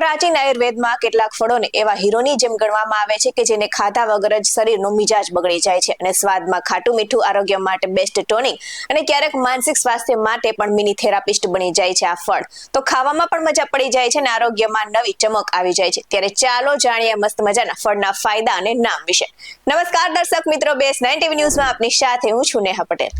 પ્રાચીન આયુર્વેદમાં કેટલાક ફળોને એવા હીરોની જેમ ગણવામાં આવે છે કે જેને ખાધા વગર જ શરીરનો મિજાજ બગડી જાય છે અને સ્વાદમાં ખાટું મીઠું આરોગ્ય માટે બેસ્ટ ટોનિક અને ક્યારેક માનસિક સ્વાસ્થ્ય માટે પણ મિની થેરાપિસ્ટ બની જાય છે આ ફળ. તો ખાવામાં પણ મજા પડી જાય છે અને આરોગ્યમાં નવી ચમક આવી જાય છે. ત્યારે ચાલો જાણીએ મસ્ત મજાના ફળના ફાયદા અને નામ વિશે. નમસ્કાર દર્શક મિત્રો, બેસ નાઇન ટીવી ન્યૂઝમાં આપની સાથે હું છું નેહા પટેલ.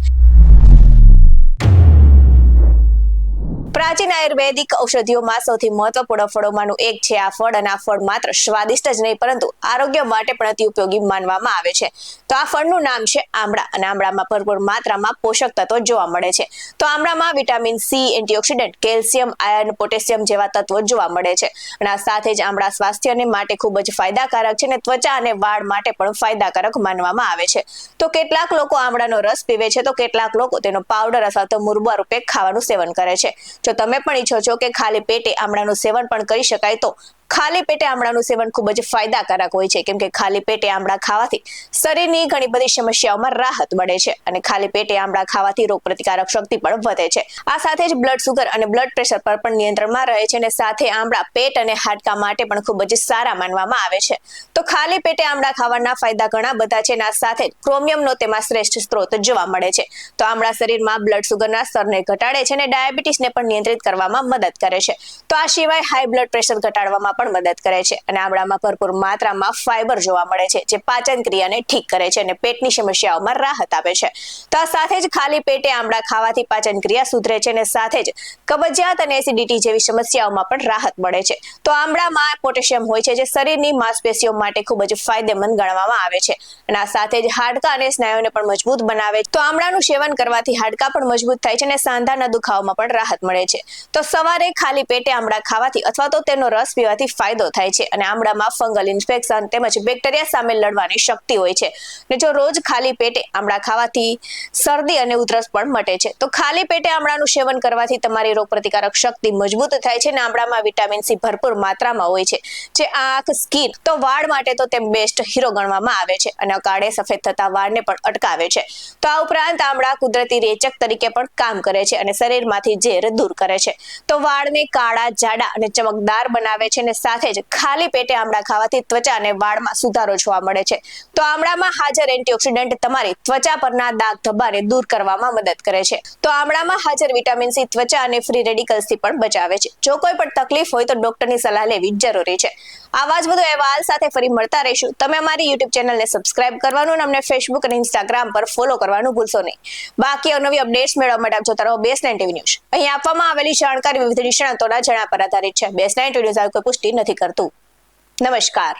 પ્રાચીન આયુર્વેદિક ઔષધિઓમાં સૌથી મહત્વપૂર્ણ ફળોમાંનું એક છે આ ફળ અને આ ફળ માત્ર સ્વાદિષ્ટ જ નહીં, પરંતુ આરોગ્ય માટે પણ અતિ ઉપયોગી માનવામાં આવે છે. તો આ ફળનું નામ છે આમળા અને આમળામાં ભરપૂર માત્રામાં પોષક તત્વો જોવા મળે છે. તો આમળામાં vitamin C, antioxidant, calcium iron potassium જેવા તત્વો જોવા મળે છે. અને આ સાથે જ આમળા સ્વાસ્થ્યને માટે ખૂબ જ ફાયદાકારક છે અને ત્વચા અને વાળ માટે પણ ફાયદાકારક માનવામાં આવે છે. તો કેટલાક લોકો આમળાનો રસ પીવે છે, તો કેટલાક લોકો તેનો પાવડર અથવા તો મુરબા રૂપે ખાવાનું સેવન કરે છે. જો તમે પણ ઈચ્છો છો કે ખાલી પેટે આમળાનું સેવન પણ કરી શકાય તો ખાલી પેટે આમળાનું સેવન ખૂબ જ ફાયદાકારક હોય છે. કેમ કે ખાલી પેટે આમળા ખાવાથી શરીરની ઘણી બધી સમસ્યાઓમાં રાહત મળે છે અને ખાલી પેટે આમળા ખાવાથી રોગ પ્રતિકારક શક્તિ પણ વધે છે. આ સાથે જ બ્લડ સુગર અને બ્લડ પ્રેશર પર પણ નિયંત્રણમાં રહે છે અને સાથે આમળા પેટ અને હાડકા માટે પણ ખૂબ જ સારા માનવામાં આવે છે. તો ખાલી પેટે આમળા ખાવાના ફાયદા ઘણા બધા છે અને આ સાથે ક્રોમિયમનો તેમાં શ્રેષ્ઠ સ્ત્રોત જોવા મળે છે. તો આમળા શરીરમાં બ્લડ સુગરના સ્તરને ઘટાડે છે અને ડાયાબિટીસને પણ નિયંત્રિત કરવામાં મદદ કરે છે. તો આ સિવાય હાઈ બ્લડ પ્રેશર ઘટાડવામાં પણ મદદ કરે છે. અને આમળામાં ભરપૂર માત્રામાં ફાઈબર જોવા મળે છે, જે પાચન ક્રિયાને ઠીક કરે છે અને પેટની સમસ્યાઓમાં રાહત આપે છે. તો આ સાથે જ ખાલી પેટે આમળા ખાવાથી પાચન ક્રિયા સુધરે છે અને સાથે જ કબજિયાત અને એસિડિટી જેવી સમસ્યાઓમાં પણ રાહત મળે છે. તો આમળામાં પોટેશિયમ હોય છે જે શરીરની માંસપેશીઓ માટે ખૂબ જ ફાયદેમંદ ગણવામાં આવે છે. અને આ સાથે જ હાડકા અને સ્નાયુને પણ મજબૂત બનાવે છે. તો આમળાનું સેવન કરવાથી હાડકા પણ મજબૂત થાય છે અને સાંધાના દુખાવામાં પણ રાહત મળે છે. તો સવારે ખાલી પેટે આમળા ખાવાથી અથવા તો તેનો રસ પીવાથી ફાયદો થાય છે અને આમળામાં ફંગલ ઇન્ફેક્શન તેમજ બેક્ટેરિયા સામે લડવાની શક્તિ હોય છે. ને જો રોજ ખાલી પેટે આમળા ખાવાથી શરદી અને ઉધરસ પણ મટે છે. તો ખાલી પેટે આમળાનું સેવન કરવાથી તમારી રોગપ્રતિકારક શક્તિ મજબૂત થાય છે અને આમળામાં વિટામિન સી ભરપૂર માત્રામાં હોય છે. જે આંખ, સ્કિન તો વાળ માટે તો તે બેસ્ટ હીરો ગણવામાં આવે છે અને કાળે સફેદ થતા વાળને પણ અટકાવે છે. તો આ ઉપરાંત આમળા કુદરતી રેચક તરીકે પણ કામ કરે છે અને શરીરમાંથી ઝેર દૂર કરે છે. તો વાળને કાળા, જાડા અને ચમકદાર બનાવે છે અને સાથે જ ખાલી પેટે આમળા ખાવાથી ત્વચા અને વાળમાં સુધારો જોવા મળે છે. તો આમળામાં હાજર એન્ટીઓક્સિડન્ટ તમારી ત્વચા પરના દાગ ધબ્બાને દૂર કરવામાં મદદ કરે છે. તો આમળામાં હાજર વિટામિન સી ત્વચા અને ફ્રી રેડિકલ્સથી પણ બચાવે છે. જો કોઈ પણ તકલીફ હોય તો ડોક્ટરની સલાહ લેવી જરૂરી છે. આવા જ બધો અહેવાલ સાથે ફરી મળતા રહીશું. તમે અમારી યુટ્યુબ ચેનલને સબસ્ક્રાઇબ કરવાનું અને અમને ફેસબુક અને ઇન્સ્ટાગ્રામ પર ફોલો કરવાનું ભૂલશો નહીં. બાકી અવનવી અપડેટ્સ મેળવવા માટે આપ જોતા રહો બેસ નાઇન ટીવી ન્યૂઝ. અહીં આપવામાં આવેલી જાણકારી વિવિધ નિષ્ણાતોના જણા પર આધારિત છે. બેસ નાઇન ન્યૂઝ આવી કોઈ પુષ્ટિ નથી કરતું. નમસ્કાર.